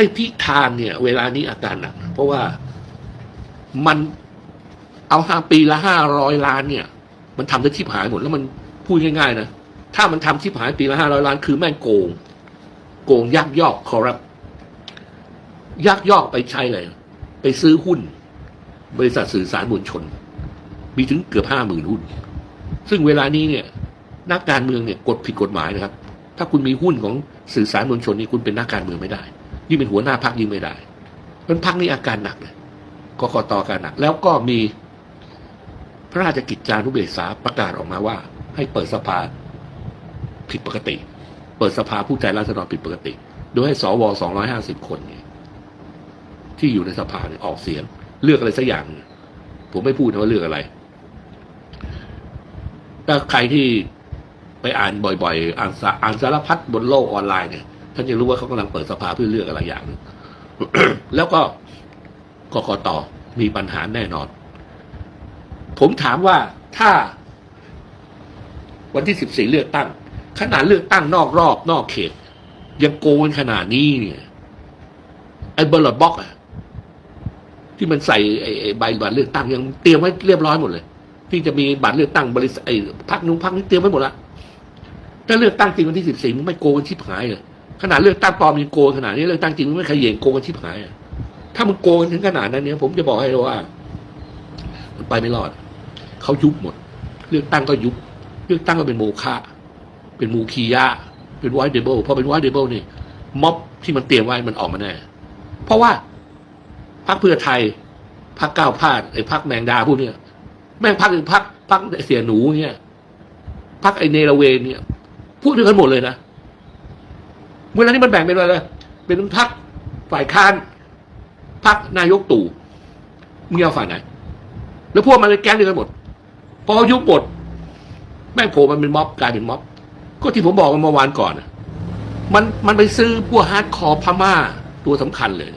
อ้พิธานเนี่ย เวลานี้อาการหนักเพราะว่ามันเอาห้าปีละห้าร้อยล้านเนี่ย มันทำได้ชิบหายหมดแล้วมันพูดง่ายๆนะถ้ามันทำชิบหายปีละห้าร้อยล้าน คือแม่งโกง โกงยักยอกคอรัปยักยอกไปใช้เลยไปซื้อหุ้น บริษัทสื่อสารมวลชน มีถึงเกือบห้าหมื่นหุ้น ซึ่งเวลานี้เนี่ย นักการเมืองเนี่ยกฎผิดกฎหมายนะครับ ถ้าคุณมีหุ้นของสื่อสารมวลชนนี่คุณเป็นนักการเมืองไม่ได้ ยิ่งเป็นหัวหน้าพรรคยิ่งไม่ได้มันพรรคนี้อาการหนักเลยกกตอาการหนัก แล้วก็มีพระราชกิจจานุเบกษาประกาศออกมาว่า ให้เปิดสภาผิดปกติ เปิดสภาผู้แทนราษฎรผิดปกติ โดยให้สวสองร้อยห้าสิบคนเนี่ยที่อยู่ในสภาเนี่ยออกเสียง เลือกอะไรสักอย่าง ผมไม่พูดนะว่าเลือกอะไรถ้าใครที่ไปอ่านบ่อยๆ อ่านสารพัดบนโลกออนไลน์เนี่ย ท่านจะรู้ว่าเขากำลังเปิดสภาเพื่อเลือกอะไรอย่างนึงแล้วก็กกตมีปัญหาแน่นอน ผมถามว่าถ้า วันที่สิบสี่เลือกตั้ง ขนาดเลือกตั้งนอกรอบนอกเขต ยังโกงขนาดนี้เนี่ยไอ้เบอร์ลบ็อกอะที่มันใส่ไอ้ใบบัตรเลือกตั้งยังเตรียมไว้เรียบร้อยหมดเลยที่จะมีบัตรเลือกตั้งบริษัทไอ้พักนู้นพักนี้เตรียมไว้หมดละถ้าเลือกตั้งจริงวันที่สิบสี่มันไม่โกงกันชิบหายเลย ขนาดเลือกตั้งปลอมยังโกงขนาดนี้เลือกตั้งจริงไม่ขยเยงโกงกันชิบหายอะถ้ามันโกงกันถึงขนาดนั้นเนี่ย ผมจะบอกให้เลยว่า มันไปไม่รอดเขายุบหมด เลือกตั้งก็ยุบ เลือกตั้งก็เป็นโมฆะเป็นมูคียะเป็นไวท์เดเบิลพอเป็นไวท์เดเบิลนี่ม็อบที่มันเตรียมไว้มันออกมาแน่เพราะว่าพรรคเพื่อไทยพรรคก้าวพาดไอ้พรรคแมงดาพวกเนี้ยแม่งพรรคอื่นพรรคพรรคเสียหนูเนี่ยพรรคไอเนรเวนเนี่ยพูดถึงกันหมดเลยนะ เมื่อไรนี้มันแบ่งเป็นอะไรเลยเป็นพรรคฝ่ายค้านพรรคนายกตู่มึงเอาฝ่ายไหน แล้วพวกมันเลยแก๊งเดียวกันหมด พอยุบหมดแม่งโผล่มันเป็นม็อบกลายเป็นม็อบ ก็ที่ผมบอกมันเมื่อวานก่อนมันมันไปซื้อพวกฮาร์ดคอร์พม่าตัวสำคัญเลย